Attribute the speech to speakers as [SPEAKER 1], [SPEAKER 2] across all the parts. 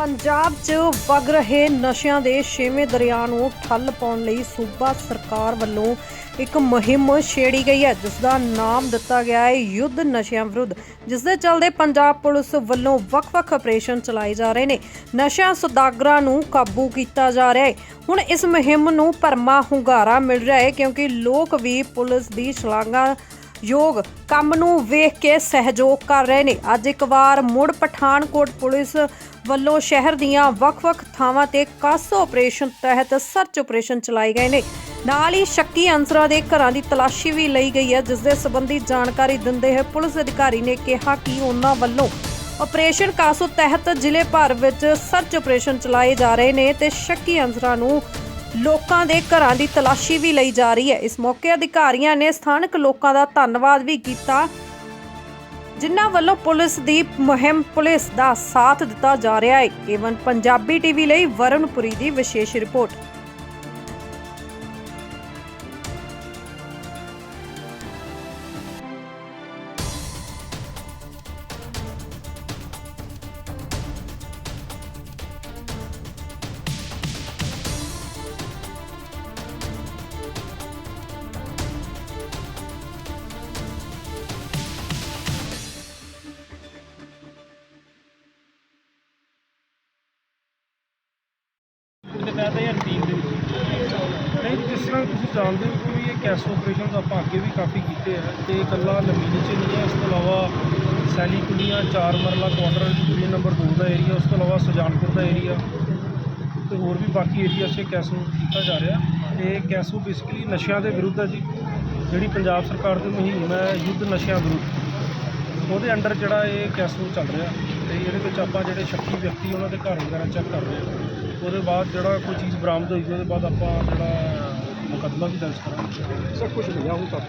[SPEAKER 1] ਪੰਜਾਬ 'ਚ ਵਗ ਰਹੇ ਨਸ਼ਿਆਂ ਦੇ ਛੇਵੇਂ ਦਰਿਆ ਨੂੰ ਠੱਲ ਪਾਉਣ ਲਈ ਸੂਬਾ ਸਰਕਾਰ ਵੱਲੋਂ ਇੱਕ ਮੁਹਿੰਮ ਛੇੜੀ ਗਈ ਹੈ ਜਿਸ ਦਾ ਨਾਮ ਦਿੱਤਾ ਗਿਆ ਹੈ ਯੁੱਧ ਨਸ਼ਿਆਂ ਵਿਰੁੱਧ ਜਿਸ ਦੇ ਚੱਲਦੇ ਪੰਜਾਬ ਪੁਲਿਸ ਵੱਲੋਂ ਵੱਖ-ਵੱਖ ਆਪਰੇਸ਼ਨ ਚਲਾਏ ਜਾ ਰਹੇ ਨੇ। ਨਸ਼ਿਆਂ ਸੁਦਾਗਰਾਂ ਨੂੰ ਕਾਬੂ ਕੀਤਾ ਜਾ ਰਿਹਾ ਹੈ। ਹੁਣ ਇਸ ਮੁਹਿੰਮ ਨੂੰ ਭਰਮਾ ਹੁੰਗਾਰਾ ਮਿਲ ਰਿਹਾ ਹੈ, ਕਿਉਂਕਿ ਲੋਕ ਵੀ ਪੁਲਿਸ ਦੀ ਸ਼ਲਾਘਾ ਯੋਗ ਕੰਮ ਨੂੰ ਵੇਖ ਕੇ ਸਹਿਯੋਗ ਕਰ ਰਹੇ ਨੇ। ਅੱਜ ਇੱਕ ਵਾਰ ਮੁੜ ਪਠਾਨਕੋਟ ਪੁਲਿਸ ਵੱਲੋਂ ਸ਼ਹਿਰ ਦੀਆਂ ਵੱਖ-ਵੱਖ ਥਾਵਾਂ ਤੇ ਕਾਸੋ ਆਪਰੇਸ਼ਨ ਤਹਿਤ ਸਰਚ ਆਪਰੇਸ਼ਨ ਚਲਾਏ ਗਏ ਨੇ। ਨਾਲ ਹੀ ਸ਼ੱਕੀ ਅੰਸਰਾਂ ਦੇ ਘਰਾਂ ਦੀ ਤਲਾਸ਼ੀ ਵੀ ਲਈ ਗਈ ਹੈ ਜਿਸ ਦੇ ਸੰਬੰਧੀ ਜਾਣਕਾਰੀ ਦਿੰਦੇ ਹੋਏ ਪੁਲਿਸ ਅਧਿਕਾਰੀ ਨੇ ਕਿਹਾ ਕਿ ਉਹਨਾਂ ਵੱਲੋਂ ਆਪਰੇਸ਼ਨ ਕਾਸੋ ਤਹਿਤ ਜ਼ਿਲ੍ਹੇ ਭਰ ਵਿੱਚ ਸਰਚ ਆਪਰੇਸ਼ਨ ਚਲਾਏ ਜਾ ਰਹੇ ਨੇ ਤੇ ਸ਼ੱਕੀ ਅੰਸਰਾਂ ਨੂੰ ਲੋਕਾਂ ਦੇ ਘਰਾਂ ਦੀ ਤਲਾਸ਼ੀ ਵੀ ਲਈ ਜਾ ਰਹੀ ਹੈ। ਇਸ ਮੌਕੇ ਅਧਿਕਾਰੀਆਂ ਨੇ ਸਥਾਨਕ ਲੋਕਾਂ ਦਾ ਧੰਨਵਾਦ ਵੀ ਕੀਤਾ, ਜਿਨ੍ਹਾਂ ਵੱਲੋਂ ਪੁਲਿਸ ਦੀ ਮੁਹਿੰਮ ਪੁਲਿਸ ਦਾ ਸਾਥ ਦਿੱਤਾ ਜਾ ਰਿਹਾ ਹੈ। ਏਵਨ ਪੰਜਾਬੀ ਟੀਵੀ ਲਈ ਵਰਨਪੁਰੀ ਦੀ ਵਿਸ਼ੇਸ਼ ਰਿਪੋਰਟ।
[SPEAKER 2] ਤੇ ਮੈਂ ਤਾਂ ਇਹ ਰੂਟੀਨ ਦੇ ਵਿੱਚ
[SPEAKER 3] ਨਹੀਂ, ਜਿਸ ਤਰ੍ਹਾਂ ਤੁਸੀਂ ਜਾਣਦੇ ਹੋ ਕਿ ਵੀ ਇਹ ਕੈਸ਼ ਆਪਰੇਸ਼ਨਸ ਆਪਾਂ ਅੱਗੇ ਵੀ ਕਾਫੀ ਕੀਤੇ ਆ ਤੇ ਇਕੱਲਾ ਲੰਮੀ ਚ ਨਹੀਂ ਹੈ, ਇਸ ਤੋਂ ਇਲਾਵਾ ਸੈਲੀ ਕੁਲੀਆਂ ਚਾਰ ਮਰਲਾ ਕੁਆਟਰ ਯੂਨੀਅਨ ਨੰਬਰ 2 ਦਾ ਏਰੀਆ ਉਸ ਤੋਂ ਇਲਾਵਾ ਸੁਜਾਨਪੁਰ ਦਾ ਏਰੀਆ ਤੇ ਹੋਰ ਵੀ ਬਾਕੀ ਏਰੀਆ 'ਚ ਕੈਸੋ ਕੀਤਾ ਜਾ ਰਿਹਾ। ਤੇ ਕੈਸੋ ਬੇਸਿਕਲੀ ਨਸ਼ਿਆਂ ਦੇ ਵਿਰੁੱਧ ਹੈ ਜੀ। ਜਿਹੜੀ ਪੰਜਾਬ ਸਰਕਾਰ ਦੀ ਮੁਹਿੰਮ ਹੈ, ਯੁੱਧ ਨਸ਼ਿਆਂ ਵਿਰੁੱਧ, ਉਹਦੇ ਅੰਡਰ ਜਿਹੜਾ ਇਹ ਕੈਸੋ ਚੱਲ ਰਿਹਾ। ਤੇ ਇਹਦੇ ਵਿੱਚ ਆਪਾਂ ਜਿਹੜੇ ਸ਼ੱਕੀ ਵਿਅਕਤੀ ਉਹਨਾਂ ਦੇ ਘਰ ਵਗੈਰਾ ਚੈੱਕ ਕਰ ਰਹੇ ਹਾਂ। ਉਹਦੇ ਬਾਅਦ ਜਿਹੜਾ ਕੋਈ ਚੀਜ਼ ਬਰਾਮਦ ਹੋਈ ਉਹਦੇ ਬਾਅਦ ਆਪਾਂ ਜਿਹੜਾ ਮੁਕੱਦਮਾ ਵੀ ਦਰਜ ਕਰਾਂਗੇ।
[SPEAKER 2] ਸਭ ਕੁਝ ਹੋਇਆ ਹੁਣ ਤੱਕ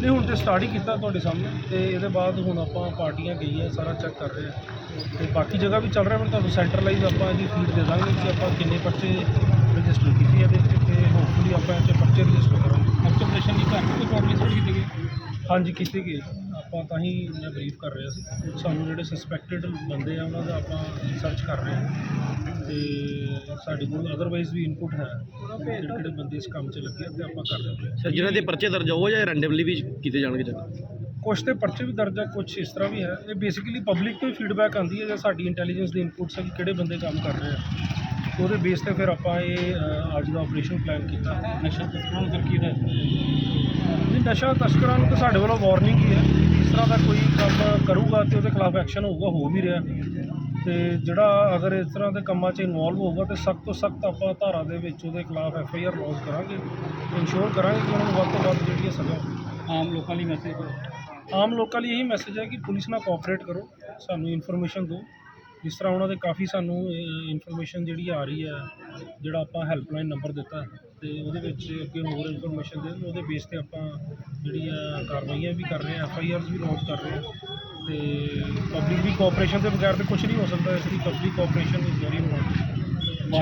[SPEAKER 3] ਨਹੀਂ ਹੁਣ ਤੇ ਸਟਾਰਟ ਹੀ ਕੀਤਾ ਤੁਹਾਡੇ ਸਾਹਮਣੇ ਤੇ ਇਹਦੇ ਬਾਅਦ ਹੁਣ ਆਪਾਂ ਪਾਰਟੀਆਂ ਗਈਆਂ ਸਾਰਾ ਚੈੱਕ ਕਰ ਰਹੇ ਹਾਂ। ਤੇ ਬਾਕੀ ਜਗ੍ਹਾ ਵੀ ਚੱਲ ਰਿਹਾ ਮੈਂ ਤੁਹਾਨੂੰ ਸੈਂਟਰਲਾਈਜ਼ ਆਪਾਂ ਇਹਦੀ ਫੀਡ ਦੇ ਦਾਂਗੇ ਕਿ ਆਪਾਂ ਕਿੰਨੇ ਪਰਚੇ ਰਜਿਸਟਰ ਕੀਤੇ ਵਿੱਚ ਤੇ ਹੋਪਫੁਲੀ ਆਪਾਂ ਇਹ 'ਚ ਪਰਚੇ ਰਜਿਸਟਰ ਕਰਾਂਗੇ।
[SPEAKER 2] ਐਕਸਪ੍ਰੈਸ਼ਨ ਨਹੀਂ ਕਰ ਕੋਈ ਪ੍ਰੋਬਲਮ ਸੋਚ ਕੀਤੀ ਗਈ?
[SPEAKER 3] ਹਾਂਜੀ ਕੀਤੇ ਗਏ ਆਪਾਂ ਤਾਂ ਹੀ ਬਰੀਫ ਕਰ ਰਿਹਾ ਸੀ ਸਾਨੂੰ ਜਿਹੜੇ ਸਸਪੈਕਟਡ ਬੰਦੇ ਆ ਉਹਨਾਂ ਦਾ ਆਪਾਂ ਸਰਚ ਕਰ ਰਹੇ ਹਾਂ। ਤੇ ਸਾਡੇ ਕੋਲ ਅਦਰਵਾਈਜ਼ ਵੀ ਇਨਪੁਟ ਹੈ। ਕਿਹੜੇ ਕਿਹੜੇ ਬੰਦੇ ਇਸ ਕੰਮ 'ਚ ਲੱਗੇ ਤੇ ਆਪਾਂ ਕਰ ਰਹੇ ਹਾਂ।
[SPEAKER 4] ਸਰ ਜਿਨ੍ਹਾਂ ਦੇ ਪਰਚੇ ਦਰਜ ਹੋ ਜਾਂ ਰੈਂਡਮਲੀ ਵੀ ਕੀਤੇ ਜਾਣਗੇ ਚੱਲ
[SPEAKER 3] ਕੁਛ ਤੇ ਪਰਚੇ ਵੀ ਦਰਜ ਆ ਕੁਛ ਇਸ ਤਰ੍ਹਾਂ ਵੀ ਹੈ। ਇਹ ਬੇਸਿਕਲੀ ਪਬਲਿਕ ਤੋਂ ਹੀ ਫੀਡਬੈਕ ਆਉਂਦੀ ਹੈ ਜਾਂ ਸਾਡੀ ਇੰਟੈਲੀਜੈਂਸ ਦੇ ਇਨਪੁਟਸ ਆ ਕਿ ਕਿਹੜੇ ਬੰਦੇ ਕੰਮ ਕਰ ਰਹੇ ਆ। ਉਹਦੇ ਬੇਸ ਤੇ ਫਿਰ ਆਪਾਂ ਇਹ ਅ, ਅੱਜ ਦਾ ਆਪਰੇਸ਼ਨ ਪਲਾਨ ਕੀਤਾ।
[SPEAKER 2] ਨਸ਼ਾ ਤਸਕਰਾਂ ਨੂੰ ਹੈ
[SPEAKER 3] ਜੀ ਨਸ਼ਾ ਤਸਕਰਾਂ ਨੂੰ ਤਾਂ ਸਾਡੇ ਵੱਲੋਂ ਵਾਰਨਿੰਗ ਹੀ ਹੈ ਇਸ ਤਰ੍ਹਾਂ ਦਾ ਕੋਈ ਕੰਮ ਕਰੂਗਾ ਤੇ ਉਹਦੇ ਖਿਲਾਫ ਐਕਸ਼ਨ ਹੋਊਗਾ ਹੋ ਵੀ ਰਿਹਾ। ਤੇ ਜਿਹੜਾ ਅਗਰ ਇਸ ਤਰ੍ਹਾਂ ਦੇ ਕੰਮਾਂ 'ਚ ਇਨਵੋਲਵ ਹੋਊਗਾ ਤੇ ਸਖਤ ਤੋਂ ਸਖਤ ਆਪਾਂ ਧਾਰਾ ਦੇ ਵਿੱਚ ਉਹਦੇ ਖਿਲਾਫ ਐਫ ਆਈ ਆਰ ਲੌਂਚ ਕਰਾਂਗੇ ਇਨਸ਼ੋਰ ਕਰਾਂਗੇ ਕਿ ਉਹਨਾਂ ਨੂੰ ਵੱਧ ਤੋਂ ਵੱਧ ਜਿਹੜੀ ਹੈ ਸਜ਼ਾ ਹੋਵੇ।
[SPEAKER 2] ਆਮ ਲੋਕਾਂ ਲਈ ਮੈਸੇਜ
[SPEAKER 3] ਆਮ ਲੋਕਾਂ ਲਈ ਇਹੀ ਮੈਸੇਜ ਹੈ ਕਿ ਪੁਲਿਸ ਨਾਲ ਕੋਆਪਰੇਟ ਕਰੋ ਸਾਨੂੰ ਇਨਫੋਰਮੇਸ਼ਨ ਦਿਓ। ਜਿਸ ਤਰ੍ਹਾਂ ਉਹਨਾਂ ਦੇ ਕਾਫੀ ਸਾਨੂੰ ਇਨਫੋਰਮੇਸ਼ਨ ਜਿਹੜੀ ਆ ਰਹੀ ਹੈ, ਜਿਹੜਾ ਆਪਾਂ ਹੈਲਪਲਾਈਨ ਨੰਬਰ ਦਿੱਤਾ ਹੈ, ਤੇ ਉਹਦੇ ਵਿੱਚ ਅੱਗੇ ਹੋਰ ਇਨਫੋਰਮੇਸ਼ਨ ਦੇ, ਉਹਦੇ ਬੇਸ ਤੇ ਆਪਾਂ ਜਿਹੜੀ ਆ ਕਾਰਵਾਈਆਂ ਵੀ ਕਰ ਰਹੇ ਹਾਂ ਐਫ ਆਈ ਆਰਸ ਵੀ ਲੌਂਚ ਕਰ ਰਹੇ ਹਾਂ, ਤੇ ਪਬਲਿਕ ਦੀ ਕੋਆਪਰੇਸ਼ਨ ਦੇ ਬਗੈਰ ਤੇ ਕੁਝ ਨਹੀਂ ਹੋ ਸਕਦਾ, ਇਸ ਲਈ public cooperation is very important